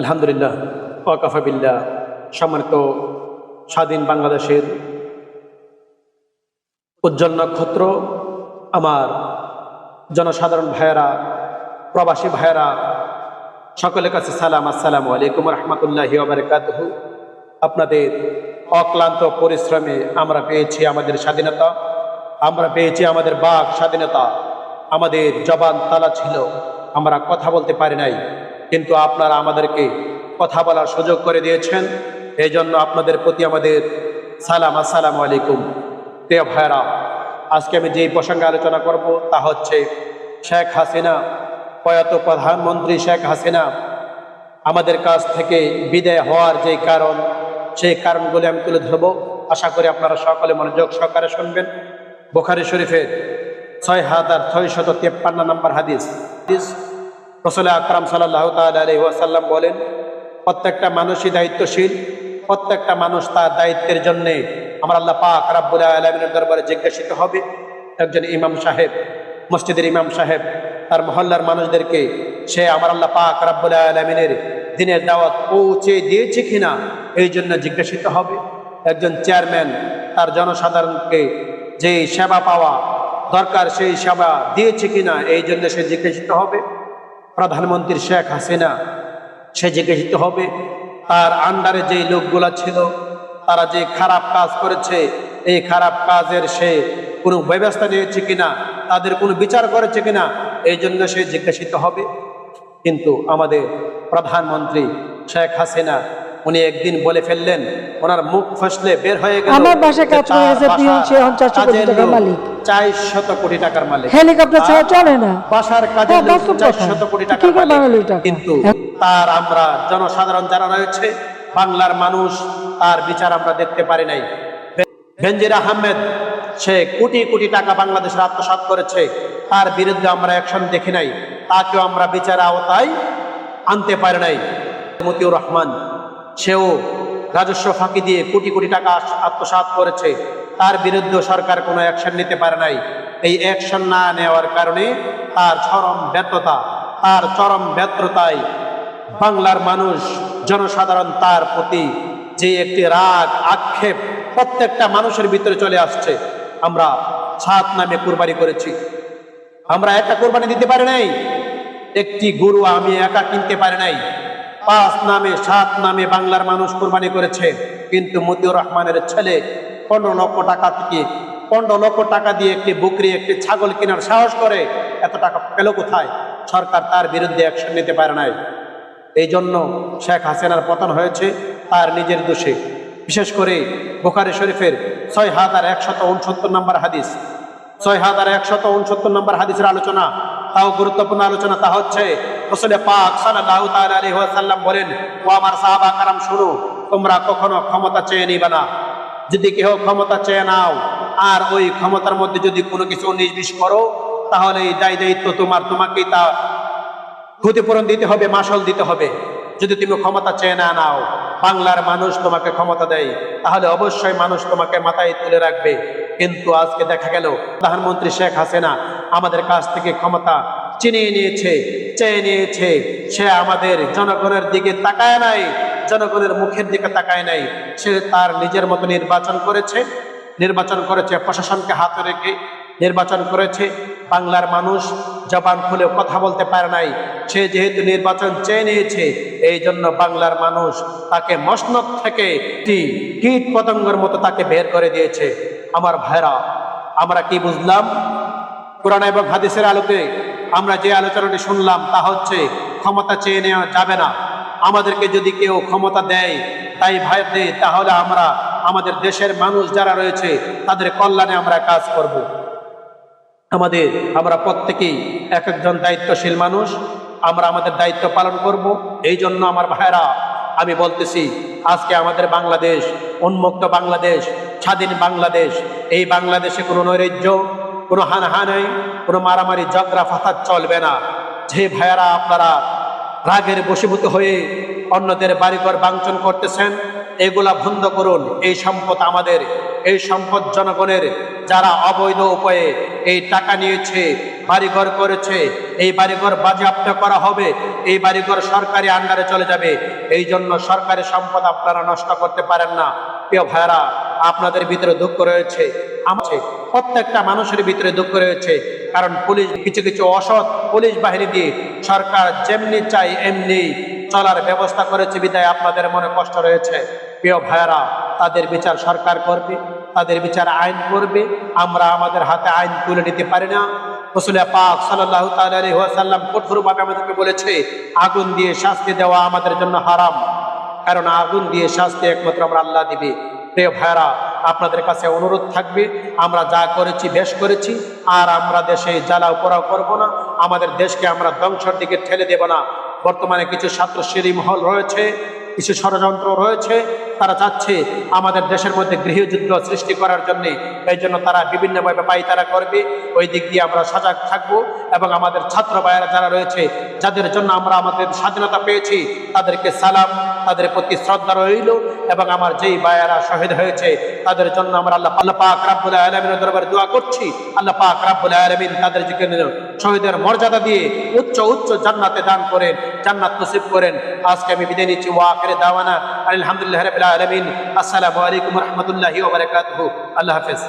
আলহামদুলিল্লাহ ওয়াকাফাবিল্লাহ সম্মানিত স্বাধীন বাংলাদেশের উজ্জ্বল নক্ষত্র, আমার জনসাধারণ ভাইয়েরা, প্রবাসী ভাইয়েরা, সকলের কাছে সালাম, আসসালামু আলাইকুম রহমতুল্লাহ বারকাতহ। আপনাদের অক্লান্ত পরিশ্রমে আমরা পেয়েছি আমাদের স্বাধীনতা, আমরা পেয়েছি আমাদের বাক স্বাধীনতা, আমাদের জবান তালা ছিল, আমরা কথা বলতে পারি নাই। কিন্তু আপনারা আমাদেরকে কথা বলার সুযোগ করে দিয়েছেন। এই জন্য আপনাদের প্রতি আমাদের সালাম, আসসালামু আলাইকুম। প্রিয় ভাইরা আজকে আমি যেই প্রসঙ্গে আলোচনা করব তা হচ্ছে শেখ হাসিনা, প্রয়াত প্রধানমন্ত্রী শেখ হাসিনা আমাদের কাছ থেকে বিদায় হওয়ার যে কারণ, সেই কারণগুলি আমি তুলে ধরবো। আশা করি আপনারা সকলে মনোযোগ সহকারে শুনবেন। বোখারি শরীফের ছয় হাজার ছয় শত তেপ্পান্ন নম্বর হাদিস হাদিস। রসুল আকরাম সাল্লাহ তালি ওয়াসাল্লাম বলেন, প্রত্যেকটা মানুষই দায়িত্বশীল, প্রত্যেকটা মানুষ তার দায়িত্বের জন্যে আমার আল্লাহ পাক রাব্বুল আলমিনের দরবারে জিজ্ঞাসিত হবে। একজন ইমাম সাহেব, মসজিদের ইমাম সাহেব, তার মহল্লার মানুষদেরকে, সে আমার আল্লাহ পাক রাব্বুল আলমিনের দিনের দাওয়াত পৌঁছে দিয়েছে কিনা এই জন্য জিজ্ঞাসিত হবে। একজন চেয়ারম্যান, তার জনসাধারণকে যে সেবা পাওয়া দরকার, সেই সেবা দিয়েছে কিনা এই জন্য সে জিজ্ঞাসিত হবে। প্রধানমন্ত্রী শেখ হাসিনা সে জিজ্ঞাসিত হবে তার আন্ডারে যে লোকগুলা ছিল তারা যে খারাপ কাজ করেছে এই খারাপ কাজের সে কোনো ব্যবস্থা নিয়েছে কিনা তাদের কোনো বিচার করেছে কিনা এই জন্য সে জিজ্ঞাসিত হবে কিন্তু আমাদের প্রধানমন্ত্রী শেখ হাসিনা উনি একদিন বলে ফেললেন ওনার মুখ ফসলে বের হয়ে গেল আমার বাসায় কাজ করে গেছে, পিয়ন সে এখন বাসার 400 কোটি কাজের মালিক। চারশত কোটি টাকার মালিক। হেলিকপ্টার ছাড়া চলে না। বাসার কাজের হ্যাঁ, লোক বাস্তব কথা। চারশত কোটি টাকার মালিক। কিন্তু হ্যাঁ। তার আমরা জনসাধারণ যারা রয়েছে বাংলার মানুষ তার বিচার আমরা দেখতে পারি নাই। বেনজির আহমেদ সে কোটি কোটি টাকা বাংলাদেশের আত্মসাৎ করেছে। তার বিরুদ্ধে আমরা অ্যাকশন দেখি নাই। তাকেও আমরা বিচার আওতায় আনতে পারি নাই। মতিউর রহমান সেও রাজস্ব ফাঁকি দিয়ে কোটি কোটি টাকা আত্মসাৎ করেছে। তার বিরুদ্ধে সরকার কোনো অ্যাকশন নিতে পারে নাই। এই অ্যাকশন না নেওয়ার কারণে তার চরম ব্যর্থতা, তার চরম ব্যর্থতায় বাংলার মানুষ, জনসাধারণ তার প্রতি যে একটি রাগ, আক্ষেপ প্রত্যেকটা মানুষের ভিতরে চলে আসছে। আমরা সাত নামে কুরবানি করেছি। আমরা একটা কোরবানি দিতে পারি নাই। একটি গরু আমি একা কিনতে পারি নাই। পাঁচ নামে, সাত নামে বাংলার মানুষ কোরবানি করেছে। কিন্তু মতিউর রহমানের ছেলে পনেরো লক্ষ টাকা থেকে পনেরো লক্ষ টাকা দিয়ে একটি বকরি, একটি ছাগল কেনার সাহস করে এত টাকা পেল কোথায়? সরকার তার বিরুদ্ধে অ্যাকশন নিতে পারে নাই। এই জন্য শেখ হাসিনার পতন হয়েছে তার নিজের দোষে। বিশেষ করে বোখারি শরীফের ছয় হাজার একশত উনসত্তর নম্বর হাদিস। ছয় হাজার একশত উনসত্তর নম্বর হাদিসের আলোচনা, তাও গুরুত্বপূর্ণ আলোচনা তা হচ্ছে বলেন, ও আমার সাহাবা কারাম শুনো, তোমরা কখনো ক্ষমতা চেয়ে নিবে না। যদি কেউ ক্ষমতা চেয়ে নাও, আর ওই ক্ষমতার মধ্যে যদি কোনো কিছু উনিশ করো, তাহলে এই দায় দায়িত্ব তোমার, তোমাকেই তা ক্ষতিপূরণ দিতে হবে, মাসল দিতে হবে। যদি তুমি ক্ষমতা চেয়ে না নাও, বাংলার মানুষ তোমাকে ক্ষমতা দেয়, তাহলে অবশ্যই মানুষ তোমাকে মাথায় তুলে রাখবে। কিন্তু আজকে দেখা গেল, প্রধানমন্ত্রী শেখ হাসিনা আমাদের কাছ থেকে ক্ষমতা চিনিয়ে নিয়েছে, চেয়ে নিয়েছে। সে আমাদের জনগণের দিকে তাকায় নাই। জনগণের মুখের দিকে তাকায় নাই। সে তার নিজের মতো নির্বাচন করেছে। নির্বাচন করেছে, প্রশাসনকে হাতে রেখে নির্বাচন করেছে। বাংলার মানুষ জবান খুলে কথা বলতে পারে নাই। সে যেহেতু নির্বাচন চেয়ে নিয়েছে, এই জন্য বাংলার মানুষ তাকে মসনদ থেকে কীট পতঙ্গের মতো তাকে বের করে দিয়েছে। আমার ভাইরা, আমরা কি বুঝলাম? কোরআন এবং হাদিসের আলোকে আমরা যে আলোচনাটি শুনলাম তা হচ্ছে, ক্ষমতা চেয়ে নেওয়া যাবে না। আমাদেরকে যদি কেউ ক্ষমতা দেয়, তাই ভাই দেয় তাহলে আমরা আমাদের দেশের মানুষ যারা রয়েছে, তাদের কল্যাণে আমরা কাজ করব। আমাদের, আমরা প্রত্যেকেই এক একজন দায়িত্বশীল মানুষ, আমরা আমাদের দায়িত্ব পালন করব এই জন্য আমার ভাইরা আমি বলতেছি, আজকে আমাদের বাংলাদেশ, উন্মুক্ত বাংলাদেশ, স্বাধীন বাংলাদেশ, এই বাংলাদেশে কোনো নৈরাজ্য, কোনো হানাহানি, কোনো মারামারি, ঝগড়া, ফাসাদ চলবে না যে ভাইয়ারা, আপনারা রাগের বশীভূত হয়ে অন্যদের বাড়িঘর বাঞ্ছন করতেছেন, এগুলা বন্ধ করুন। এই সম্পদ আমাদের, এই সম্পদ জনগণের, যারা অবৈধ উপায়ে এই টাকা নিয়েছে, বাড়িঘর করেছে, এই বাড়িঘর বাজেয়াপ্ত করা হবে, এই বাড়িঘর সরকারি আন্ডারে চলে যাবে। এই জন্য সরকারি সম্পদ আপনারা নষ্ট করতে পারেন না। প্রিয় ভাইরা আপনাদের ভিতরে দুঃখ রয়েছে। আছে প্রত্যেকটা মানুষের ভিতরে দুঃখ রয়েছে। কারণ পুলিশ কিছু কিছু অসৎ পুলিশ বাহিনী দিয়ে সরকার যেমনি চাই এমনি চলার ব্যবস্থা করেছে। বিদায় আপনাদের মনে কষ্ট রয়েছে। প্রিয় ভাইরা তাদের বিচার সরকার করবে, তাদের বিচার আইন করবে। আমরা আমাদের হাতে আইন তুলে নিতে পারি না। রসুল পাক সাল্লাহ কঠোরভাবে আমাদেরকে বলেছে, আগুন দিয়ে শাস্তি দেওয়া আমাদের জন্য হারাম। কারণ আগুন দিয়ে শাস্তি একমাত্র আমরা আল্লাহ দিবে। প্রিয় ভাইরা আপনাদের কাছে অনুরোধ থাকবে, আমরা যা করেছি, বেশ করেছি, আর আমরা দেশে জ্বালা উপরাও করব না, আমাদের দেশকে আমরা ধ্বংসের দিকে ঠেলে দেব না। বর্তমানে কিছু ছাত্র মহল রয়েছে কিছু ষড়যন্ত্র রয়েছে, তারা চাচ্ছে আমাদের দেশের মধ্যে গৃহযুদ্ধ সৃষ্টি করার জন্য। এই জন্য তারা বিভিন্নভাবে পাইতারা করবে। ওই দিক দিয়ে আমরা সজাগ থাকব এবং আমাদের ছাত্র ভাইয়েরা যারা রয়েছে, যাদের জন্য আমরা আমাদের স্বাধীনতা পেয়েছি, তাদেরকে সালাম, তাদের প্রতি শ্রদ্ধা রইল এবং আমার যেই ভাইয়েরা শহীদ হয়েছে, তাদের জন্য আমরা আল্লাহ আল্লাহ পাক রাব্বুল আলামিনের দরবারে দোয়া করছি। আল্লাহ পাক রাব্বুল আলামিন তাদের জীবনে শহীদের মর্যাদা দিয়ে উচ্চ উচ্চ জান্নাতে দান করেন, জান্নাত নসিব করেন। আজকে আমি বিদায় নিচ্ছি। ওয়া আখিরে দাওয়ানা আলহামদুলিল্লাহ আলামিন। আসসালামু আলাইকুম রাহমাতুল্লাহি আল্লাহ হাফেজ।